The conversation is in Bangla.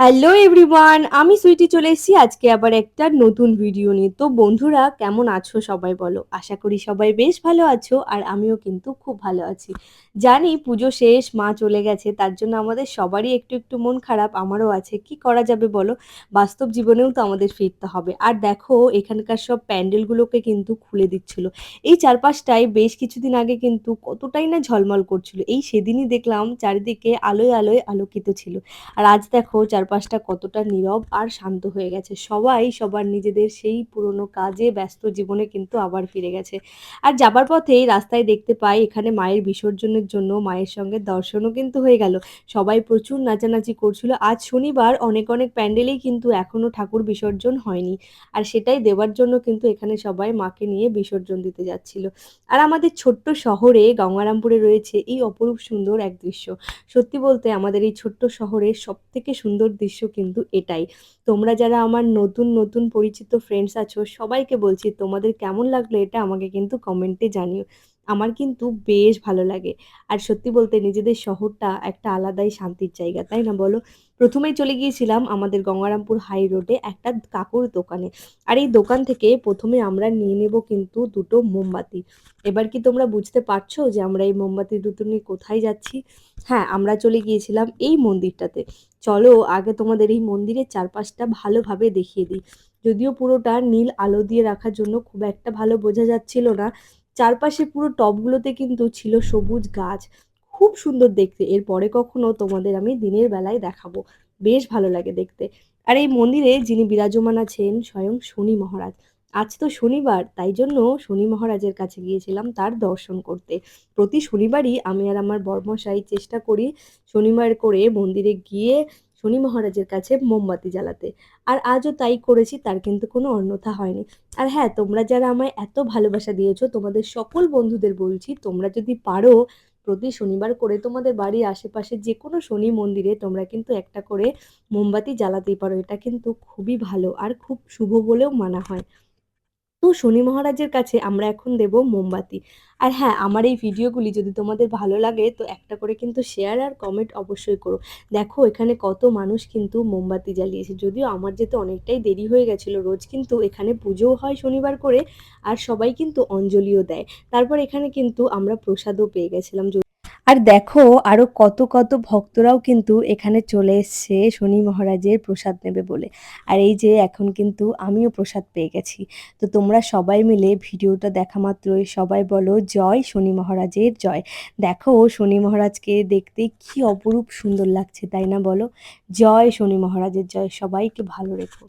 হ্যালো এভরিওয়ান আমি সুইটি চলে এসেছি। আজকে আবার একটা নতুন ভিডিও নিয়ে। তো বন্ধুরা, কেমন আছো সবাই বলো? আশা করি সবাই বেশ ভালো আছো আর আমিও কিন্তু খুব ভালো আছি। জানি পুজো শেষ, মা চলে গেছে, তার জন্য আমাদের সবারই একটু একটু মন খারাপ, আমারও আছে। কি করা যাবে বলো? বাস্তব জীবনেও তো আমাদের ফিরতে হবে। আর দেখো, এখানকার সব প্যান্ডেলগুলোকে কিন্তু খুলে দিচ্ছিল। এই চারপাশটায় বেশ কিছুদিন আগে কিন্তু কতটাই না ঝলমল করছিল। এই সেদিনই দেখলাম চারিদিকে আলোয় আলোয় আলোকিত ছিল। আর আজ দেখো চারপাশটা কতটা নীরব আর শান্ত হয়ে গেছে। সবাই সবার নিজেদের সেই পুরনো কাজে ব্যস্ত জীবনে কিন্তু আবার ফিরে গেছে। আর যাবার পথে রাস্তায় দেখতে পাই এখানে মায়ের বিসর্জনের জন্য মায়ের সঙ্গে দর্শনও কিন্তু হয়ে গেল। সবাই প্রচুর নাচানাচি করছিল। আজ শনিবার অনেক অনেক প্যান্ডেলেই কিন্তু এখনও ঠাকুর বিসর্জন হয়নি। আর সেটাই দেওয়ার জন্য কিন্তু এখানে সবাই মাকে নিয়ে বিসর্জন দিতে যাচ্ছিল। আর আমাদের ছোট্ট শহরে গঙ্গারামপুরে রয়েছে এই অপরূপ সুন্দর এক দৃশ্য। সত্যি বলতে আমাদের এই ছোট্ট শহরের সব থেকে সুন্দর দৃশ্য কিন্তু এটাই। তোমরা যারা আমার নতুন নতুন পরিচিত ফ্রেন্ডস আছো, সবাইকে বলছি তোমাদের কেমন লাগল এটা আমাকে কিন্তু কমেন্টে জানিও। আমার কিন্তু বেশ ভালো লাগে। আর সত্যি বলতে নিজেদের শহরটা একটা আলাদাই শান্তির জায়গা, তাই না বলো? প্রথমেই চলে গিয়েছিলাম আমাদের গঙ্গারামপুর হাই রোডে একটা কাকুর দোকানে। আর এই দোকান থেকে প্রথমে আমরা নিয়ে নেব কিন্তু দুটো মোমবাতি। এবার কি তোমরা বুঝতে পারছ যে আমরা এই মোমবাতি দুটো নিয়ে কোথায় যাচ্ছি? হ্যাঁ আমরা চলে গিয়েছিলাম এই মন্দিরটাতে। চলো আগে তোমাদের এই মন্দিরের চারপাশটা ভালোভাবে দেখিয়ে দিই। যদিও পুরোটা নীল আলো দিয়ে রাখার জন্য খুব একটা ভালো বোঝা যাচ্ছিল না। চারপাশে পুরো টবগুলোতে কিন্তু ছিল সবুজ গাছ। খুব সুন্দর দেখতে। এরপরে কখনো তোমাদের আমি দিনের বেলায় দেখাবো। বেশ ভালো লাগে দেখতে। আর এই মন্দিরে যিনি বিরাজমান আছেন স্বয়ং শনি মহারাজ। আজ তো শনিবার, তাই জন্য শনি মহারাজের কাছে গিয়েছিলাম তার দর্শন করতে। প্রতি শনিবারই আমি আর আমার বর্মশাই চেষ্টা করি শনিবার করে মন্দিরে গিয়ে শনি মহারাজের কাছে মোমবাতি জ্বালাতে। আর আজও তাই করেছি, তার কিন্তু কোনো অন্যথা হয়নি। আর হ্যাঁ তোমরা যারা আমায় এত ভালোবাসা দিয়েছ, তোমাদের সকল বন্ধুদের বলছি, তোমরা যদি পারো প্রতি শনিবার করে তোমাদের বাড়ির আশেপাশে যে কোনো শনি মন্দিরে তোমরা কিন্তু একটা করে মোমবাতি জ্বালাতেই পারো। এটা কিন্তু খুবই ভালো আর খুব শুভ বলেও মানা হয়। তো শনি মহারাজের কাছে আমরা এখন দেব মোমবাতি। আর হ্যাঁ আমার এই ভিডিওগুলি যদি তোমাদের ভালো লাগে, তো একটা করে কিন্তু শেয়ার আর কমেন্ট অবশ্যই করো। দেখো, এখানে কত মানুষ কিন্তু মোমবাতি জ্বালিয়েছে। যদিও আমার যেতে অনেকটাই দেরি হয়ে গেছিল রোজ, কিন্তু এখানে পুজোও হয় শনিবার করে, আর সবাই কিন্তু অঞ্জলিও দেয়। তারপর এখানে কিন্তু আমরা প্রসাদও পেয়ে গেছিলাম। আর দেখো, আরও কত কত ভক্তরাও কিন্তু এখানে চলে এসছে শনি মহারাজের প্রসাদ নেবে বলে। আর এই যে এখন কিন্তু আমিও প্রসাদ পেয়ে গেছি। তো তোমরা সবাই মিলে ভিডিওটা দেখা মাত্রই সবাই বলো, জয় শনি মহারাজের জয়। দেখো, শনি মহারাজকে দেখতে কি অপরূপ সুন্দর লাগছে, তাই না বলো? জয় শনি মহারাজের জয়, সবাইকে ভালো রেখো।